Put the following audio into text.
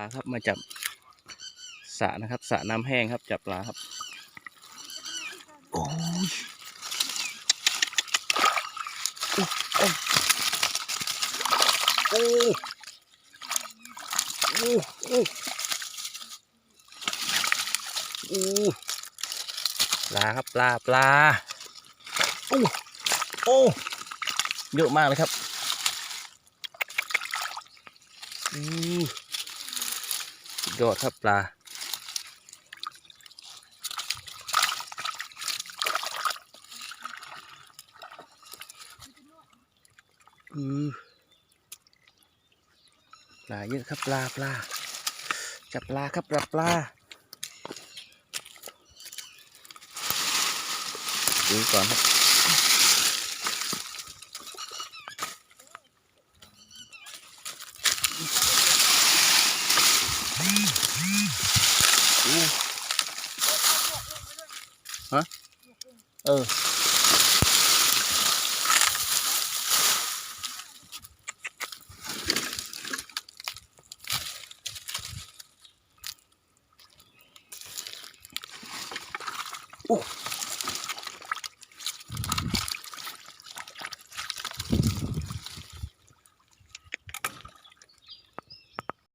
ลาครับมาจับสระนะครับสระน้ำแห้งครับ จับปลาครับ โอ้ยโอ้โอ้โอ้โอ้ปลาครับปลาปลาโอ้โอ้เยอะมากเลยครับอือสุด ยอดครับปลา อือปลาเยอะครับปลาปลาจับปลาครับจับปลาดูก่อนครับอ ฮะเออโอ้